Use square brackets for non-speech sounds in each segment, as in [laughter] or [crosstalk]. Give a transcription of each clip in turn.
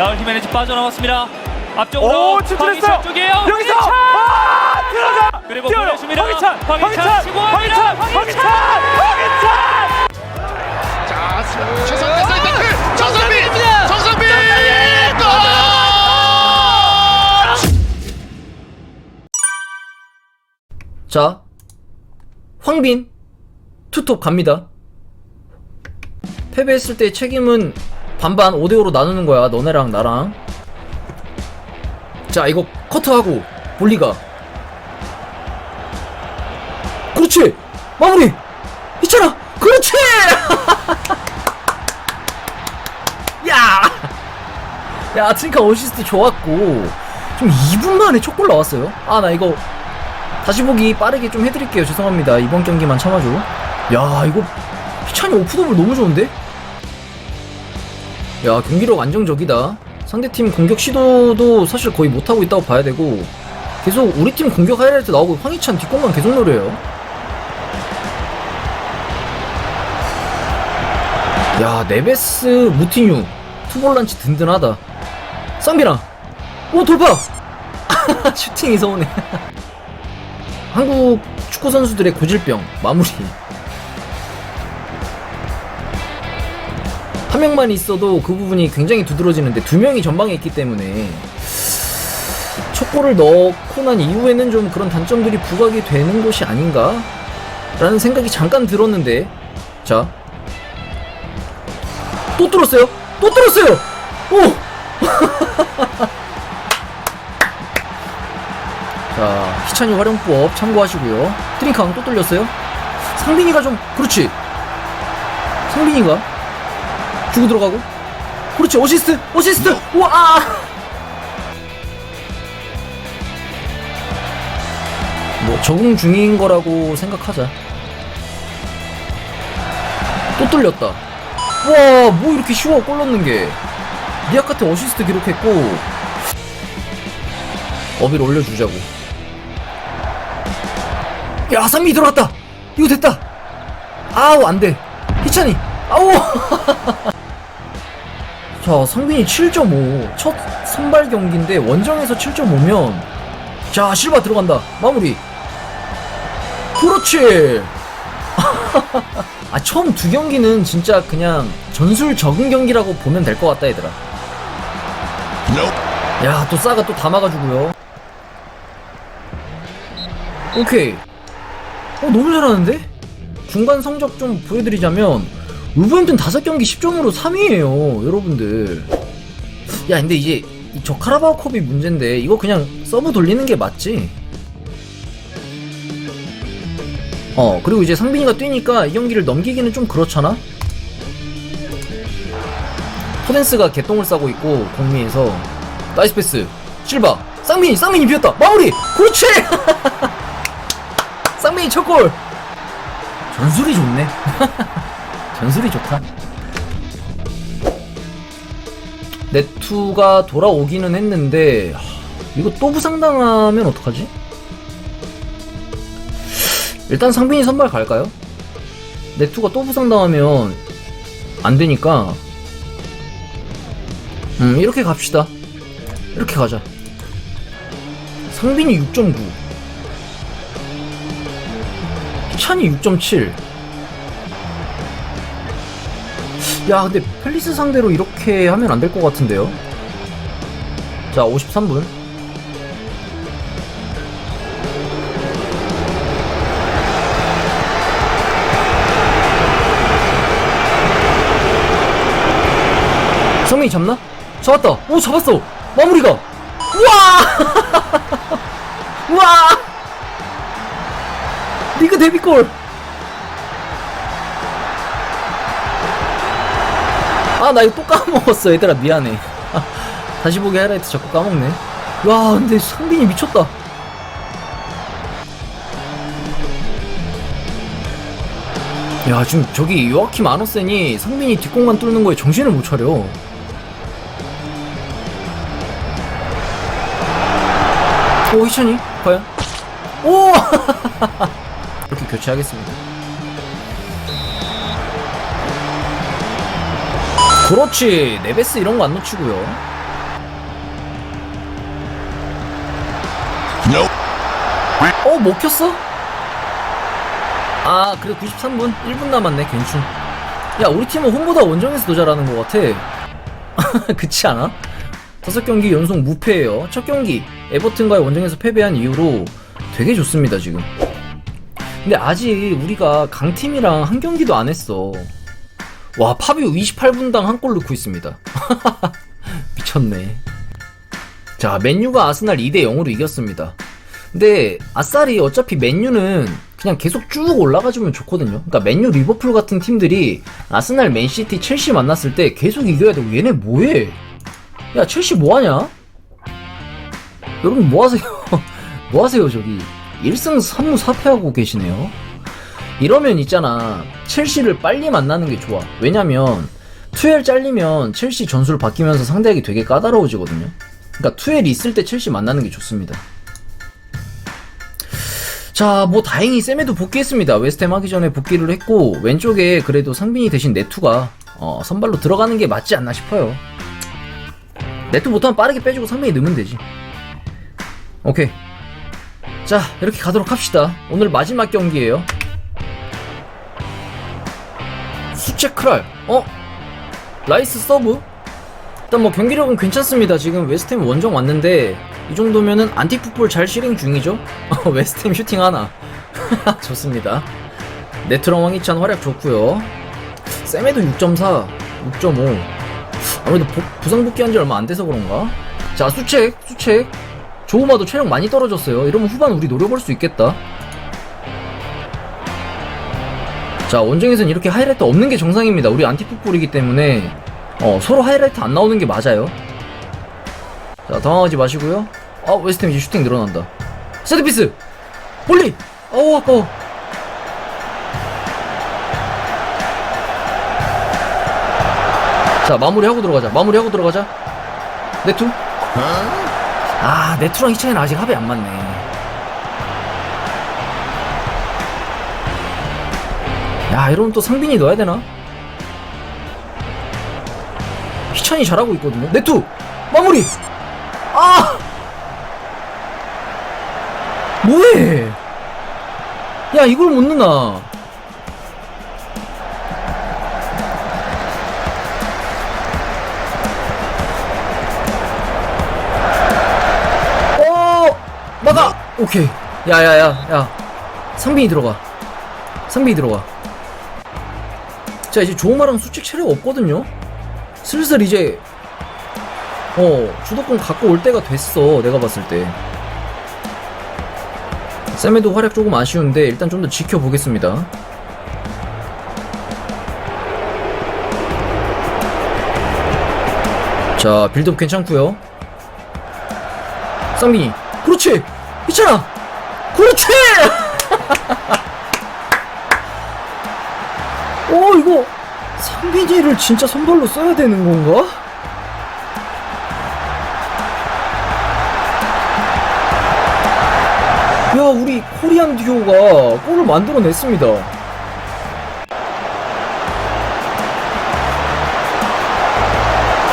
라울 히메네즈 빠져나왔습니다. 앞쪽으로 오. 황희찬 쪽이에요. 여기서! 아, 들어가. 그리고. 보내줍니다. 황희찬, 황희찬 황희찬, 치고 황희찬. 황희찬, 황희찬. 자, 태클 정성빈 정성빈 골! 자, 황빈 투톱 갑니다. 패배했을 때 책임은 반반 5대5로 나누는 거야. 너네랑 나랑. 자, 이거 커트하고 볼리가. 그렇지! 마무리! 있잖아! 그렇지! [laughs] 야! 야, 트링카 어시스트 좋았고. 좀 2분 만에 촉골 나왔어요. 아, 나 이거 다시 보기 빠르게 좀 해드릴게요. 죄송합니다. 이번 경기만 참아줘. 야, 이거 희찬이 오프더블 너무 좋은데? 야, 경기력 안정적이다. 상대팀 공격 시도도 사실 거의 못하고 있다고 봐야 되고, 계속 우리 팀 공격 하이라이트 나오고 황희찬 뒷공간 계속 노려요. 야, 네베스, 무티뉴, 투볼란치 든든하다. 쌍비랑, 오, 돌파! [laughs] 슈팅 이 서운해. [laughs] 한국 축구 선수들의 고질병 마무리. 한 명만 있어도 그 부분이 굉장히 두드러지는데 두 명이 전방에 있기 때문에 첫 골을 넣고 난 이후에는 좀 그런 단점들이 부각이 되는 것이 아닌가? 라는 생각이 잠깐 들었는데 자. 또 뚫었어요? 또 뚫었어요! 오! [laughs] 자, 희찬이 활용법 참고하시고요. 트링카운 또 뚫렸어요. 상빈이가 좀 그렇지. 상빈이가 주고 들어가고. 그렇지. 어시스트. 어시스트. 우와. 아! 뭐 적응 중인 거라고 생각하자. 또 뚫렸다. 와, 뭐 이렇게 쉬워 골 넣는 게. 니아카테 어시스트 기록했고 어비를 올려주자고. 야, 상민이 들어왔다! 이거 됐다! 아우, 안 돼. 희찬이! 아우! [laughs] 자, 상빈이 7.5. 첫 선발 경기인데, 원정에서 7.5면, 자, 실바 들어간다. 마무리. 그렇지! [laughs] 아, 처음 두 경기는 진짜 그냥 전술 적응 경기라고 보면 될 것 같다, 얘들아. 야, 또 싸가 또다 막아주고요. 오케이. 어, 너무 잘하는데? 중간 성적 좀 보여드리자면, 울버햄튼 5경기 10점으로 3위에요, 여러분들. 야, 근데 이제, 이저 카라바오 컵이 문제인데, 이거 그냥 서브 돌리는 게 맞지? 어, 그리고 이제 상빈이가 뛰니까 이 경기를 넘기기는 좀 그렇잖아? 포덴스가 개똥을 싸고 있고, 공미에서. 나이스 패스. 실바. 쌍민이, 쌍민이 비었다. 마무리! 그렇지! 쌍민이 첫 골! 전술이 좋네. [laughs] 전술이 좋다. 네투가 돌아오기는 했는데, 하, 이거 또 부상당하면 어떡하지? 일단 상빈이 선발 갈까요? 네투가 또 부상당하면 안 되니까, 음, 이렇게 갑시다. 이렇게 가자. 상빈이 6.9. 찬이 6.7. 야, 근데 펠리스 상대로 이렇게 하면 안 될 것 같은데요? 자, 53분. 성민이 잡나? 잡았다. 오, 잡았어. 마무리가. 우와! [laughs] 우와! 리그 데뷔골. 아, 나 이거 또 까먹었어. 얘들아, 미안해. 아, 다시 보기 하이라이트 자꾸 까먹네. 와, 근데 상빈이 미쳤다. 야, 지금 저기 요아킴 아노센이 상빈이 뒷공간 뚫는 거에 정신을 못 차려. 오, 희찬이? 과연? 오! [laughs] 이렇게 교체하겠습니다. 그렇지. 네베스 이런 거 안 놓치고요. 어 먹혔어? 아 그래 93분. 1분 남았네 괜춘. 야 우리 팀은 홈보다 원정에서 더 잘하는 것 같아. [laughs] 그치 않아? 다섯 경기 연속 무패예요. 첫 경기 에버튼과의 원정에서 패배한 이후로 되게 좋습니다 지금. 근데 아직 우리가 강팀이랑 한 경기도 안 했어. 와 파비오 28분당 한 골 넣고 있습니다 [laughs] 미쳤네 자 맨유가 아스날 2대 0으로 이겼습니다 근데 아싸리 어차피 맨유는 그냥 계속 쭉 올라가주면 좋거든요. 그러니까 맨유, 리버풀 같은 팀들이 아스날, 맨시티, 첼시 만났을 때 계속 이겨야 되고 얘네 뭐해? 야 첼시 뭐하냐? 여러분 뭐하세요? [laughs] 뭐하세요 저기 1승 3무 4패하고 계시네요. 이러면 있잖아 첼시를 빨리 만나는 게 좋아. 왜냐면 투엘 잘리면 첼시 전술 바뀌면서 상대하기 되게 까다로워지거든요. 그러니까 투엘이 있을 때 첼시 만나는 게 좋습니다. 자, 뭐 다행히 쌤에도 복귀했습니다. 웨스트햄 하기 전에 복귀를 했고 왼쪽에 그래도 상빈이 대신 네투가 어, 선발로 들어가는 게 맞지 않나 싶어요. 네투 못하면 빠르게 빼주고 상빈이 넣으면 되지. 오케이. 자, 이렇게 가도록 합시다. 오늘 마지막 경기예요. 수체 크랄. 어? 라이스 서브? 일단 뭐 경기력은 괜찮습니다. 지금 웨스트햄 원정 왔는데 이 정도면은 안티풋볼 잘 실행 중이죠? [laughs] 웨스트햄 슈팅 하나. [laughs] 좋습니다. 네트랑 왕이찬 활약 좋고요. 쌤에도 6.4, 6.5. 아무래도 복- 부상 복귀한 지 얼마 안 돼서 그런가? 자, 수책, 수책. 조우마도 체력 많이 떨어졌어요. 이러면 후반 우리 노려볼 수 있겠다. 자, 원정에서는 이렇게 하이라이트 없는 게 정상입니다. 우리 안티풋볼이기 때문에 어, 서로 하이라이트 안 나오는 게 맞아요. 자, 당황하지 마시고요. 아, 웨스트햄 이제 슈팅 늘어난다. 세트피스! 볼리! 어우, 아까워. 자, 마무리하고 들어가자. 마무리하고 들어가자. 네투? 아, 네투랑 히차이는 아직 합이 안 맞네. 야, 이러면 또 상빈이 넣어야 되나? 희찬이 잘하고 있거든요. 네투! 마무리! 아! 뭐해? 야, 이걸 못 넣나? 어! 막아! 오케이. 야, 야, 야, 야. 상빈이 들어가. 상빈이 들어가. 자, 이제 조마랑 수직 체력 없거든요? 슬슬 이제 어 주도권 갖고 올 때가 됐어 내가 봤을 때. 쌤에도 활약 조금 아쉬운데 일단 좀 더 지켜보겠습니다. 자 빌드업 괜찮고요. 쌍민이 그렇지! 있잖아! 그렇지 [laughs] 어 이거 상빈이를 진짜 선발로 써야 되는 건가? 야, 우리 코리안 듀오가 골을 만들어냈습니다.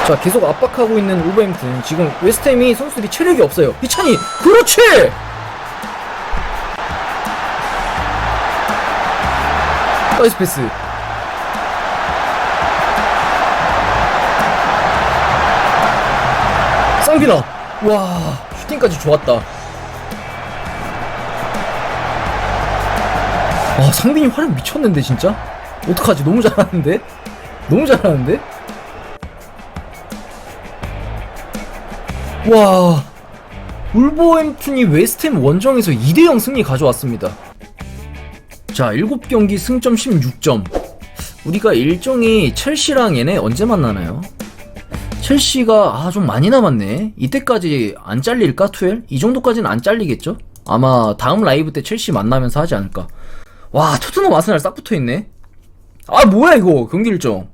자, 계속 압박하고 있는 울버햄튼. 지금 웨스트햄이 선수들이 체력이 없어요. 희찬이, 그렇지! 나이스 패스. 쌍빈아 와 슈팅까지 좋았다. 와 상빈이 활약 미쳤는데 진짜? 어떡하지? 너무 잘하는데? 너무 잘하는데? 와 울버햄튼이 웨스트햄 원정에서 2대0 승리 가져왔습니다. 자 7경기 승점 16점. 우리가 일정이 첼시랑 얘네 언제 만나나요? 첼시가 아 좀 많이 남았네. 이때까지 안 잘릴까 투엘? 이 정도까지는 안 잘리겠죠? 아마 다음 라이브 때 첼시 만나면서 하지 않을까. 와 토트넘 아스날 싹 붙어 있네. 아 뭐야 이거 경기 일정.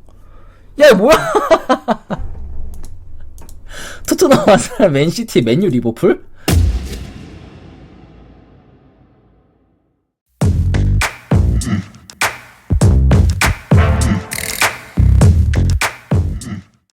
야 뭐야? [laughs] 토트넘 아스날 맨시티 맨유 리버풀?